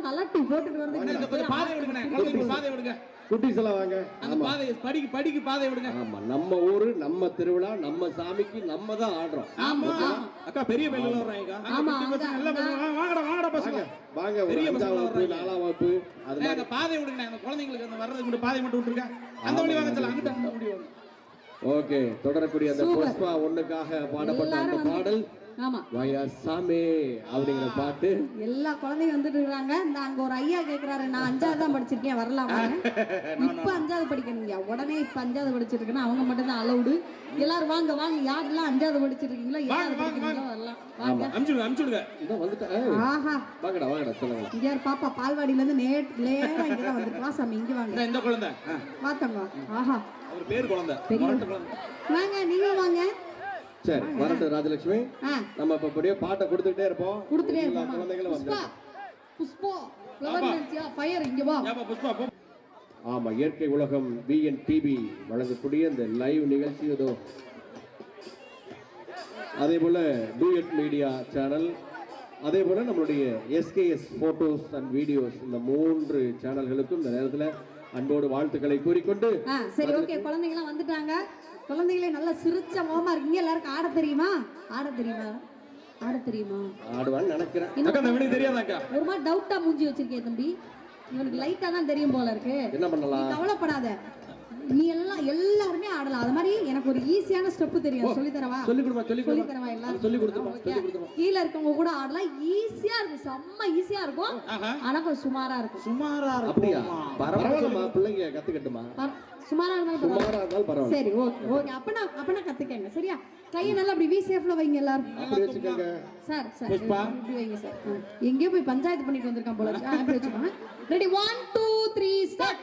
எல்லாரும் நல்லா டீ போட்டுட்டு இந்த கொஞ்சம் பாதை விடுங்க பாதை விடுங்க. குட்டீஸ் எல்லாம் வாங்க. அந்த பாதை படிக்கு படிக்கு பாதை விடுங்க. ஆமா நம்ம ஊரு நம்ம திருவிழா நம்ம சாமிக்கு நம்ம தான் ஆடுறோம். ஆமா. அக்கா பெரிய பையன் வர்றாங்க ஆமா, வாங்கடா வாங்கடா பசங்க. வாங்க பெரிய பசங்க வர்றாங்க. நாலாம் வகுப்பு அது அந்த பாதை விடுங்க அந்த குழந்தைங்களுக்கு அந்த வர்றதுக்கு மட்டும் பாதை மட்டும் விட்டுருக்கேன் அந்த வழி வாங்க சொல்ல. அங்கிட்ட அந்த வழி வாங்க ஓகே தொடரக்கூடிய அந்த. புஷ்பா ஒண்ணுக்காக பாடப்பட்ட அந்த பாடல். சாமி அப்படிங்கிற பாட்டு. எல்லா குழந்தைங்க வந்துட்டு இருக்காங்க. இந்த அங்க ஒரு ஐயா கேக்குறாரு நான் அஞ்சாவது தான் படிச்சிருக்கேன் வரலாமா? இப்ப அஞ்சாவது படிக்கணுங்க உடனே இப்ப அஞ்சாவது படிச்சிருக்கேன்னா அவங்க மட்டும் தான் அலௌடு எல்லாரும் வாங்க வாங்க. யாரெல்லாம் அஞ்சாவது படிச்சிருக்கீங்களோ வாங்க, படிக்கிறீங்களோ வரலாம். வாங்க. அனுப்பிச்சுடுங்க அனுப்பிச்சுடுங்க இதான் வந்துட்டேன் ஏய், ஆஹா. வாங்கடா வாங்கடா சொல்லுங்க. இங்க யார் பாப்பா பால்வாடியில இருந்து நேட் இங்க தான் வந்துருக்கு சாமி இங்க வாங்க. இந்த குழந்தை. ஆஹா. அவர் பேர் குழந்தை. வாங்க நீங்களும் வாங்க. சரி வரட்டும் ராஜலட்சுமி. நம்ம இப்ப அப்படியே பாட்டை இருப்போம். கொடுத்துட்டே இருப்போம் குழந்தைகளும் வந்து புஷ்பா புஷ்பா ஃப்ளவர் டான்ஸியா ஃபயர் இங்க வா. ஏப்பா புஷ்பா போ. ஆமா இயற்கை உலகம் விஎன் டிவி வழங்கக்கூடிய இந்த லைவ் நிகழ்ச்சி ஏதோ அதே போல டூயட் மீடியா சேனல் அதே போல நம்மளுடைய எஸ்கேஎஸ் போட்டோஸ் அண்ட் வீடியோஸ் இந்த மூன்று சேனல்களுக்கும் இந்த நேரத்தில் அன்போடு வாழ்த்துக்களை கூறிக்கொண்டு சரி ஓகே குழந்தைங்களாம் வந்துட்டாங்க. குழந்தைங்களே நல்லா சிரிச்ச முகமா இருக்கீங்க எல்லாருக்கும் ஆட தெரியுமா? ஆட தெரியுமா? ஆட தெரியுமா? ஆடுவான்னு நினைக்கிறேன். தெரியாதாக்கா ஒரு மாதிரி டவுட்டா மூஞ்சி வச்சிருக்கே தம்பி. இவனுக்கு லைட்டா தான் தெரியும் போல இருக்கு. என்ன நீ பண்ணலாம் கவலைப்படாத. நீ எல்லாம் எல்லாருமே ஆடலாம். அது மாதிரி எனக்கு ஒரு ஈஸியான ஸ்டெப் தெரியும். சொல்லி தரவா சொல்லி கொடுமா சொல்லி சொல்லி தரவா எல்லாரும்? சொல்லி கொடுத்துருமா கீழ இருக்கவங்க கூட ஆடலாம். ஈஸியா இருக்கும். செம்ம ஈஸியா இருக்கும். ஆனா கொஞ்சம் சுமாரா இருக்கும். சுமாரா அப்படியா? இருக்கும் பரவாயில்லம்மா பிள்ளைங்க கத்துக்கட்டுமா? சுமாரா இருந்தாலும் பரவாயில்ல. சுமாரா இருந்தாலும் பரவாயில்ல. சரி ஓகே. ஓகே. அப்பனா அப்பனா கத்துக்கங்க. சரியா? கையை நல்லா அப்படி வி சேஃப்ல வைங்க எல்லாரும். Sir sir. இப்படி வைங்க சார். எங்கேயோ போய் பஞ்சாயத்து பண்ணிட்டு வந்திருக்கான் போல வச்சுக்கோங்க. Ready one two three start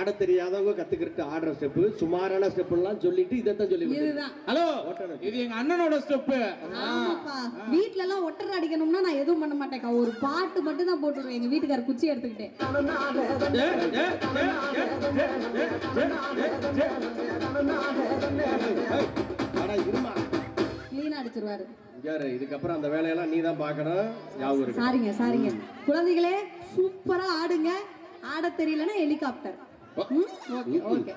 ஆட தெரியாதவங்க கத்துக்கிட்டு ஆடுற ஸ்டெப் சுமாரான ஸ்டெப் எல்லாம் சொல்லிட்டு இதைத்தான் சொல்லி. இதுதான். ஹலோ இது எங்க அண்ணனோட ஸ்டெப் ஆமாப்பா. வீட்ல எல்லாம் ஒட்டர் அடிக்கணும்னா நான் எதுவும் பண்ண மாட்டேன்க்கா. ஒரு பாட்டு மட்டும் தான் போட்டுருவேன். எங்க வீட்டுக்கார குச்சி எடுத்துக்கிட்டு. அட, இருமா. கிளீனா அடிச்சிருவாரு. பாரு, இதுக்கப்புறம் அந்த வேலையெல்லாம் நீ தான் பார்க்கணும். ஞாபகம் சாரிங்க சாரிங்க. குழந்தைகளே சூப்பரா ஆடுங்க. ஆட தெரியலன்னா ஹெலிகாப்டர் ஓகே ஓகே.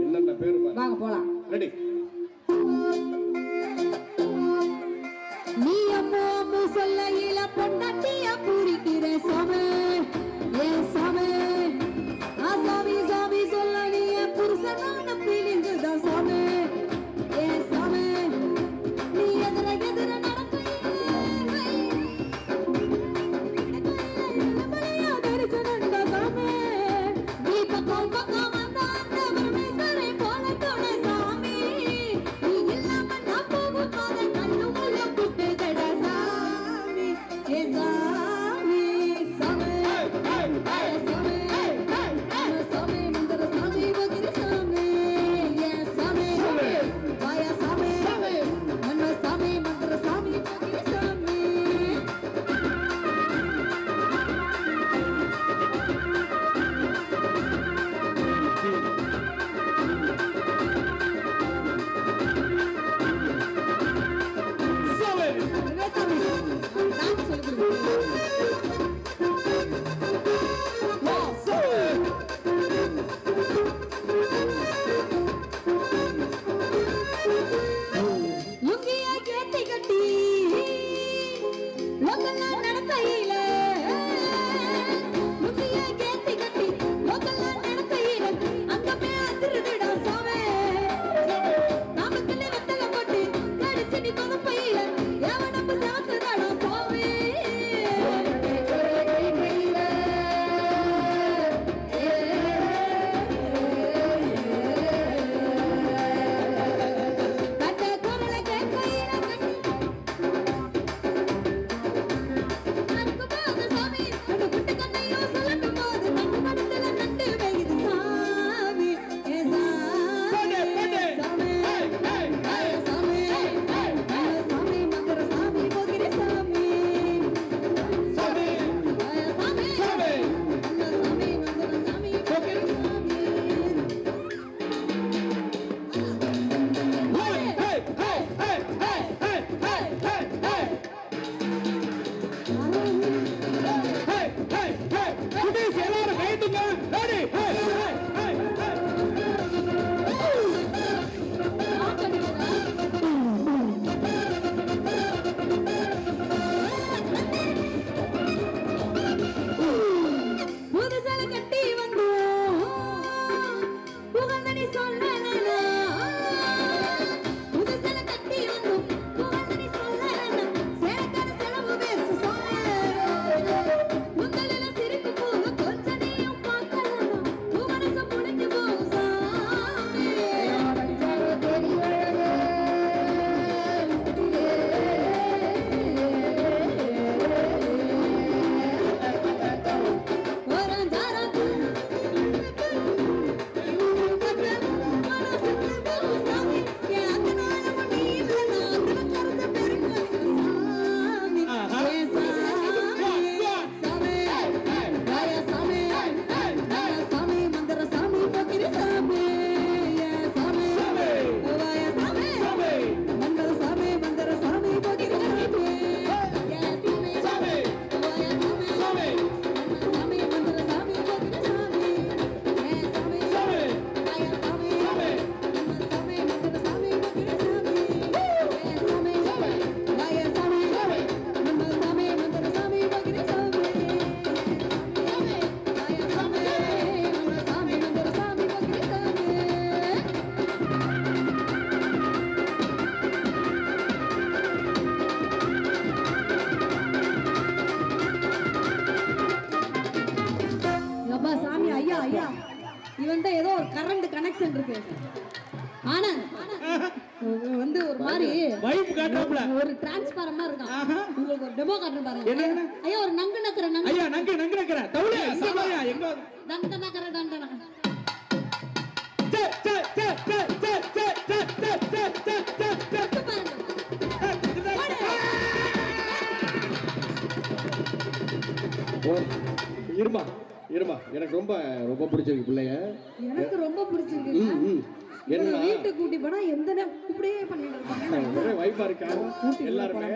என்னென்ன பேரு வாங்க போலாம். ரெடி. இவன்ட்ட ஏதோ ஒரு கரண்ட் கனெக்ஷன் இருக்கு ஆனந்த் வந்து ஒரு மாதிரி வைப் காட்டுறாப்ல ஒரு டிரான்ஸ்பாரம் இருக்கான் உங்களுக்கு ஒரு டெமோ காட்டுறேன் பாருங்க? ஐயா ஒரு நங்கு நக்கற நங்கு ஐயா நங்கு நங்கு நக்கிறேன் தவுளே சாமாயா எங்க தண்ட நக்கற தண்ட நக்கற சே சே சே சே சே சே சே சே சே சே சே சே இருமா இருமா எனக்கு ரொம்ப ரொம்ப பிடிச்சிருக்கு பிள்ளைய. எனக்கு ரொம்ப பிடிச்சிருக்கு. என்ன வீட்டுக்கு கூட்டி போனா எந்த இப்படியே பண்ணிட்டு வைப்பா இருக்கா? எல்லாருமே?